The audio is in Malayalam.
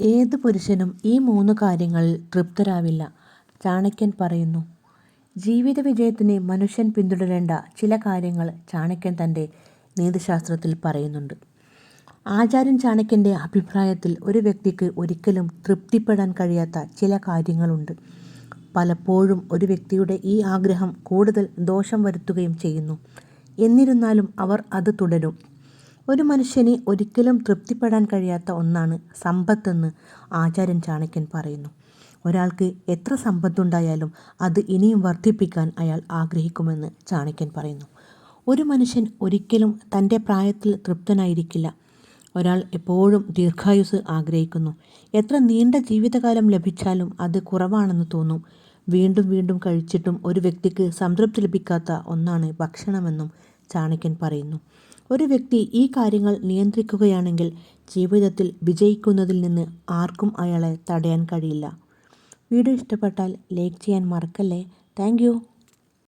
ഏത് പുരുഷനും ഈ മൂന്ന് കാര്യങ്ങളിൽ തൃപ്തരാവില്ല ചാണക്യൻ പറയുന്നു. ജീവിത വിജയത്തിന് മനുഷ്യൻ പിന്തുടരേണ്ട ചില കാര്യങ്ങൾ ചാണക്യൻ തന്റെ നീതിശാസ്ത്രത്തിൽ പറയുന്നുണ്ട്. ആചാര്യൻ ചാണക്യന്റെ അഭിപ്രായത്തിൽ ഒരു വ്യക്തിക്ക് ഒരിക്കലും തൃപ്തിപ്പെടാൻ കഴിയാത്ത ചില കാര്യങ്ങളുണ്ട്. പലപ്പോഴും ഒരു വ്യക്തിയുടെ ഈ ആഗ്രഹം കൂടുതൽ ദോഷം വരുത്തുകയും ചെയ്യുന്നു. എന്നിരുന്നാലും അവർ അത് തുടരും. ഒരു മനുഷ്യന് ഒരിക്കലും തൃപ്തിപ്പെടാൻ കഴിയാത്ത ഒന്നാണ് സമ്പത്തെന്ന് ആചാര്യൻ ചാണക്യൻ പറയുന്നു. ഒരാൾക്ക് എത്ര സമ്പത്തുണ്ടായാലും അത് ഇനിയും വർദ്ധിപ്പിക്കാൻ അയാൾ ആഗ്രഹിക്കുമെന്ന് ചാണക്യൻ പറയുന്നു. ഒരു മനുഷ്യൻ ഒരിക്കലും തന്റെ പ്രായത്തിൽ തൃപ്തനായിരിക്കില്ല. ഒരാൾ എപ്പോഴും ദീർഘായുസ് ആഗ്രഹിക്കുന്നു. എത്ര നീണ്ട ജീവിതകാലം ലഭിച്ചാലും അത് കുറവാണെന്ന് തോന്നും. വീണ്ടും വീണ്ടും കഴിച്ചിട്ടും ഒരു വ്യക്തിക്ക് സംതൃപ്തി ലഭിക്കാത്ത ഒന്നാണ് ഭക്ഷണമെന്നും ചാണക്യൻ പറയുന്നു. ഒരു വ്യക്തി ഈ കാര്യങ്ങൾ നിയന്ത്രിക്കുകയാണെങ്കിൽ ജീവിതത്തിൽ വിജയിക്കുന്നതിൽ നിന്ന് ആർക്കും അയാളെ തടയാൻ കഴിയില്ല. വീഡിയോ ഇഷ്ടപ്പെട്ടാൽ ലൈക്ക് ചെയ്യാൻ മറക്കല്ലേ. താങ്ക്